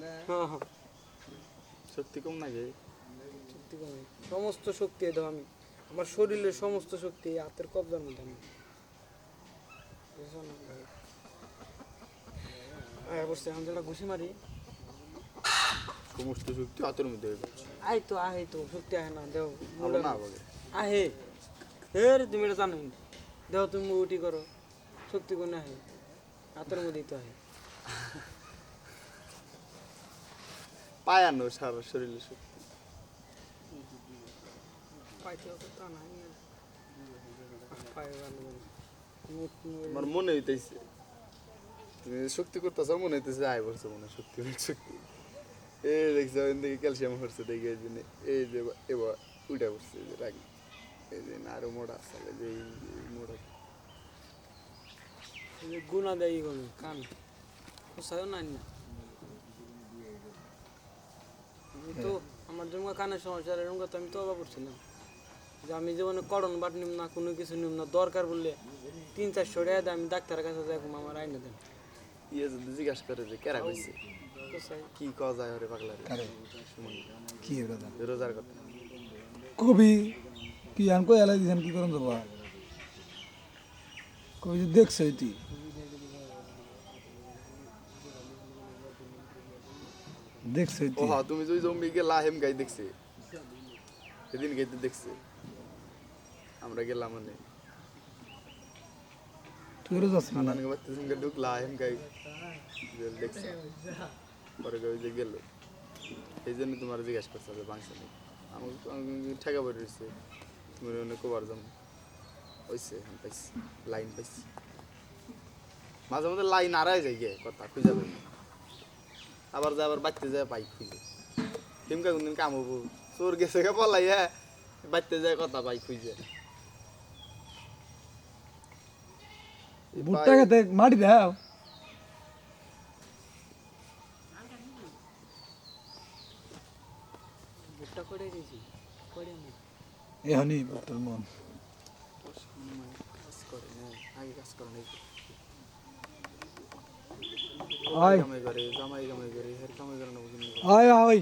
হ্যাঁ হ্যাঁ। শক্তি কম নাকি শক্তি কমে সমস্ত শক্তি দাও আমি। আমার শরীরের সমস্ত শক্তি হাতের কবজার মধ্যে আমি। আমি যেটা ঘুষি মারি। সমস্ত শক্তি হাতের মধ্যে তো আহে তো শক্তি আহে না দেও। না আহে। তুমি এটা জানো। দেও তুমি উটি করো। শক্তি কোন আহে। হাতের মধ্যেই তো আহে। পায়ানো সারা শরীরে শক্তি আমার মনে হইতেছে। তুমি শক্তি করতেছ মনে হইতেছে, আয় বলছো মনে শক্তি শক্তি। এই দেখছ, ওই দিকে ক্যালসিয়াম হচ্ছে দেখে এই জন্য। এই যে এবার উঠে পড়ছে, এই যে রাগি। এই যে আরও মোড়া আছে যে যে গুণা দেয় কান। কোথাও না। আমার কানের সমস্যা এরকম কথা আমি তো অবাক করছিলাম। যে আমি জীবনে করণ বাট নিম না কোনো কিছু নিম না দরকার বললে তিন চারশো টাকা দিয়ে আমি ডাক্তারের কাছে যাই আমার আইনে দেন। ইয়ে যদি জিজ্ঞাসা করে যে কেরা কইছে? কি কওয়া যায় ওরে সুমন কি এর কথা? রোজার কথা। কবি কি আন কই এলাই দিছেন কি করন যাবা কবি যে দেখছ এটি দেখছ ও হ্যাঁ তুমি যদি জম্বি গেলা হেম গাই দেখছে সেদিন গাইতে দেখছে। আমরা গেলাম মানে তুই রোজ আছিস না নানানকে বাচ্চা সঙ্গে ঢুকলা হেম গাই দেখছে। পরে গাই যে গেল। এই জন্য তোমার জিজ্ঞাসা করছে যে বাংশা নেই? আমাকে তো আমি ঠেকা পড়ে রয়েছে। তুমি অনেক কবার যাম হয়েছে পাইছি। লাইন পাইছি। মাঝে মধ্যে লাইন আড়াই যায় গে কথা খুঁজে পাই। আবার যায় আবার বাচ্চা যায় পাই খুঁজে। হিমকা কোনদিন কাম হব? চোর গেছে গে পলাইয়া বাচ্চা যায় কথা পাই খুঁজে। ভুট্টা খেতে মাটি দাও। ভুট্টা করে দিয়েছি করে নি। এহনি ভুট্টার মন। কাজ করে না আগে কাজ করে নাই। আয় কামাই করে জামাই কামাই করে হের কামাই করে না বুঝলি আয় আয়